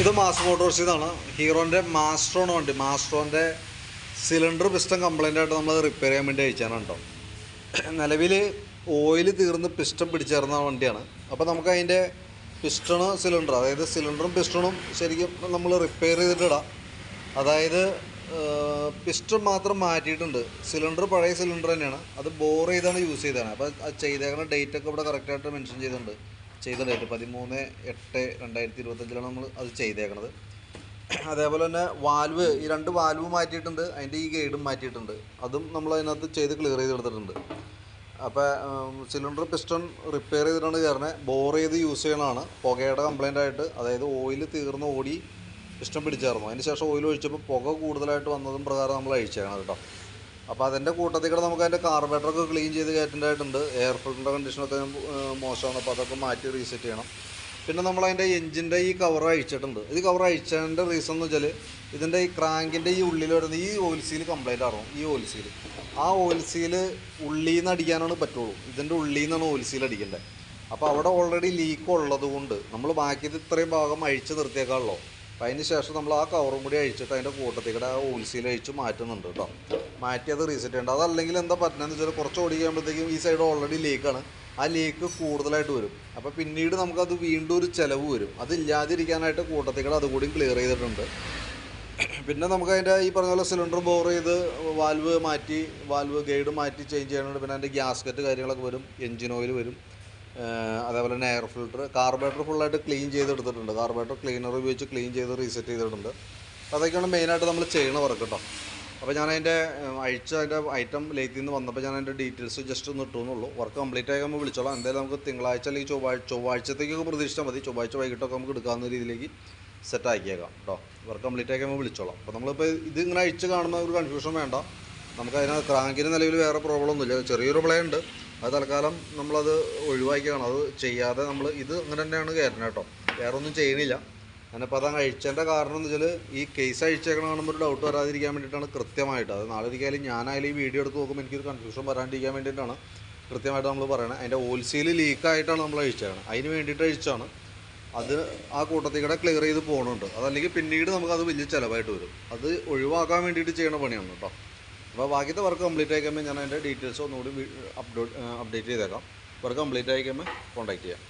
ഇത് mass Motors ഇതാണ്. ഹീറോന്റെ മാസ്ട്രോണ് വണ്ടി മാസ്ട്രോന്റെ സിലിണ്ടർ പിസ്റ്റൺ കംപ്ലൈന്റ് ആയിട്ട് നമ്മൾ റിപ്പയർ ചെയ്യാൻ വേണ്ടി അയച്ചാണ് കേട്ടോ നിലവിൽ ഓയിൽ തീർന്ന് പിസ്റ്റൺ പിടിച്ചേർന്ന വണ്ടിയാണ്. അപ്പോൾ നമുക്ക് അതിന്റെ പിസ്റ്റണ് സിലിണ്ടർ അതായത് സിലിണ്ടറും പിസ്റ്റണും ശരിക്കും നമ്മൾ റിപ്പയർ ചെയ്തിട്ടിടാം. അതായത് പിസ്റ്റൺ മാത്രം മാറ്റിയിട്ടുണ്ട്. സിലിണ്ടർ പഴയ സിലിണ്ടർ തന്നെയാണ്. അത് ബോർ ചെയ്താണ് യൂസ് ചെയ്തതാണ്. അപ്പോൾ ചെയ്തേക്കുന്ന ഡേറ്റ് ഒക്കെ ഇവിടെ കറക്റ്റായിട്ട് മെൻഷൻ ചെയ്തിട്ടുണ്ട്. ചെയ്ത ഡേറ്റ് പതിമൂന്ന് എട്ട് രണ്ടായിരത്തി ഇരുപത്തഞ്ചിലാണ് നമ്മൾ അത് ചെയ്തേക്കണത്. അതേപോലെ തന്നെ വാൽവ് ഈ രണ്ട് വാൽവ് മാറ്റിയിട്ടുണ്ട്. അതിന്റെ ഈ ഗൈഡും മാറ്റിയിട്ടുണ്ട്. അതും നമ്മൾ അതിനകത്ത് ചെയ്ത് ക്ലിയർ ചെയ്തെടുത്തിട്ടുണ്ട് അപ്പോൾ സിലിണ്ടർ പിസ്റ്റൺ റിപ്പയർ ചെയ്തിട്ടാണ് കയറുന്നത്. ബോർ ചെയ്ത് യൂസ് ചെയ്യണതാണ്. പുകയുടെ കംപ്ലൈന്റ് ആയിട്ട് അതായത് ഓയിൽ തീർന്ന് ഓടി പിസ്റ്റൺ പിടിച്ചായിരുന്നു. അതിന് ശേഷം ഓയിൽ ഒഴിച്ചപ്പോൾ പുക കൂടുതലായിട്ട് വന്നതും പ്രകാരം നമ്മൾ അഴിച്ചേക്കണം കേട്ടോ. അപ്പോൾ അതിന്റെ കൂട്ടത്തിൽ കൂടെ നമുക്ക് അതിന്റെ കാർബേറ്ററൊക്കെ ക്ലീൻ ചെയ്ത് കയറ്റേണ്ടതായിട്ടുണ്ട്. എയർ ഫിൽറ്ററിന്റെ കണ്ടീഷനൊക്കെ മോശമാണ് അപ്പോൾ അതൊക്കെ മാറ്റി റീസെറ്റ് ചെയ്യണം. പിന്നെ നമ്മൾ അതിന്റെ എഞ്ചിന്റെ ഈ കവർ അഴിച്ചിട്ടുണ്ട്. ഇത് കവർ അഴിച്ചതിന്റെ റീസൺ എന്ന് വെച്ചാൽ ഇതിന്റെ ഈ ക്രാങ്കിന്റെ ഈ ഉള്ളിൽ വരുന്ന ഈ ഓയിൽ സീൽ കംപ്ലൈന്റ് ആറും ഈ ഓയിൽ സീൽ ആ ഓയിൽ സീൽ ഉള്ളിൽ നിന്ന് അടിക്കാനാണ് പറ്റുള്ളൂ. ഇതിന്റെ ഉള്ളിൽ നിന്നാണ് ഓയിൽ സീൽ അടിക്കേണ്ടത്. അപ്പോൾ അവിടെ ഓൾറെഡി ലീക്ക് ഉള്ളത് കൊണ്ട് നമ്മൾ ബാക്കിയത് ഇത്രയും ഭാഗം അഴിച്ച് നിർത്തിയേക്കാണല്ലോ. അപ്പം അതിന് ശേഷം നമ്മൾ ആ കവറും കൂടി അഴിച്ചിട്ട് അതിന്റെ കൂട്ടത്തിൽ ആ ഓയിൽ സീൽ അഴിച്ച് മാറ്റുന്നുണ്ട് കേട്ടോ. മാറ്റി അത് റീസെറ്റ് ചെയ്യേണ്ട അതല്ലെങ്കിൽ എന്താ പറ്റുന്നതെന്ന് വെച്ചാൽ കുറച്ച് ഓടി കഴിയുമ്പോഴത്തേക്കും ഈ സൈഡ് ഓൾറെഡി ലീക്കാണ് ആ ലീക്ക് കൂടുതലായിട്ട് വരും. അപ്പോൾ പിന്നീട് നമുക്കത് വീണ്ടും ഒരു ചിലവ് വരും. അതില്ലാതിരിക്കാനായിട്ട് കൂട്ടത്തിൽ കൂടെ അതുകൂടി ക്ലിയർ ചെയ്തിട്ടുണ്ട്. പിന്നെ നമുക്ക് അതിന്റെ ഈ പറഞ്ഞ പോലെ സിലിണ്ടർ ബോർ ചെയ്ത് വാൽവ് മാറ്റി വാൽവ് ഗൈഡ് മാറ്റി ചേഞ്ച് ചെയ്യാനുണ്ട്. പിന്നെ അതിന്റെ ഗ്യാസ്കറ്റ് കാര്യങ്ങളൊക്കെ വരും. എഞ്ചിൻ ഓയിൽ വരും. അതേപോലെ തന്നെ എയർ ഫിൽറ്റർ കാർബറേറ്റർ ഫുള്ളായിട്ട് ക്ലീൻ ചെയ്തെടുത്തിട്ടുണ്ട്. കാർബറേറ്റർ ക്ലീനർ ഉപയോഗിച്ച് ക്ലീൻ ചെയ്ത് റീസെറ്റ് ചെയ്തിട്ടുണ്ട്. അതൊക്കെയാണ് മെയിനായിട്ട് നമ്മൾ ചെയ്യണ വർക്ക് കേട്ടോ അപ്പോൾ ഞാൻ അതിന്റെ അഴിച്ച അതിന്റെ ഐറ്റം ലേറ്റിൽ നിന്ന് വന്നപ്പോൾ ഞാൻ അതിന്റെ ഡീറ്റെയിൽസ് ജസ്റ്റ് ഒന്ന് ഇട്ടുന്നുള്ളൂ. വർക്ക് കംപ്ലീറ്റ് ആയി നമ്മൾ വിളിച്ചോളാം. എന്തായാലും നമുക്ക് തിങ്കളാഴ്ച അല്ലെങ്കിൽ ചൊവ്വാഴ്ച ചൊവ്വാഴ്ചത്തേക്കൊക്കെ പ്രതീക്ഷിച്ചാൽ മതി. ചൊവ്വാഴ്ച വൈകിട്ടൊക്കെ നമുക്ക് എടുക്കാവുന്ന രീതിയിലേക്ക് സെറ്റ് ആക്കിയേക്കാം കേട്ടോ വർക്ക് കംപ്ലീറ്റ് ആക്കുമ്പോൾ വിളിച്ചോളാം. അപ്പോൾ നമ്മളിപ്പോൾ ഇത് ഇങ്ങനെ അഴിച്ച് കാണുന്ന ഒരു കൺഫ്യൂഷൻ വേണ്ട. നമുക്ക് അതിനകത്ത് ക്രാങ്കിന് നിലവിൽ വേറെ പ്രോബ്ലം ഒന്നുമില്ല. ചെറിയൊരു പ്ലേ ഉണ്ട്. അത് തൽക്കാലം നമ്മളത് ഒഴിവാക്കിയാണ് അത് ചെയ്യാതെ നമ്മൾ ഇത് അങ്ങനെ തന്നെയാണ് കയറുന്നത് കേട്ടോ. വേറെ ഒന്നും ചെയ്യണില്ല. ഞാനിപ്പോൾ അത് അഴിച്ചതിന്റെ കാരണം എന്ന് വെച്ചാൽ ഈ കേസ് അഴിച്ചേക്കണ ഒരു ഡൗട്ട് വരാതിരിക്കാൻ വേണ്ടിയിട്ടാണ് കൃത്യമായിട്ട്. അത് നാളെ ഞാനായാലും ഈ വീഡിയോ എടുത്ത് നോക്കുമ്പോൾ എനിക്കൊരു കൺഫ്യൂഷൻ വരാണ്ടിരിക്കാൻ വേണ്ടിയിട്ടാണ് കൃത്യമായിട്ട് നമ്മൾ പറയണത് അതിന്റെ ഓൽസീൽ ലീക്കായിട്ടാണ് നമ്മൾ അഴിച്ചേക്കണം. അതിന് വേണ്ടിയിട്ട് അഴിച്ചാണ്. അത് ആ കൂട്ടത്തിൽ കൂടെ ക്ലിയർ ചെയ്ത് പോകുന്നുണ്ട് അതല്ലെങ്കിൽ പിന്നീട് നമുക്കത് വലിയ ചിലവായിട്ട് വരും. അത് ഒഴിവാക്കാൻ വേണ്ടിയിട്ട് ചെയ്യണ പണിയാണ് കേട്ടോ. അപ്പോൾ ബാക്കിയത്തെ വർക്ക് കംപ്ലീറ്റ് ആയി കഴിയുമ്പോൾ ഞാൻ അതിന്റെ ഡീറ്റെയിൽസ് ഒന്നുകൂടി അപ്ഡേറ്റ് അപ്ഡേറ്റ് ചെയ്തേക്കാം. വർക്ക് കംപ്ലീറ്റ് ആയി കഴിയുമ്പോൾ കോൺടാക്ട് ചെയ്യാം.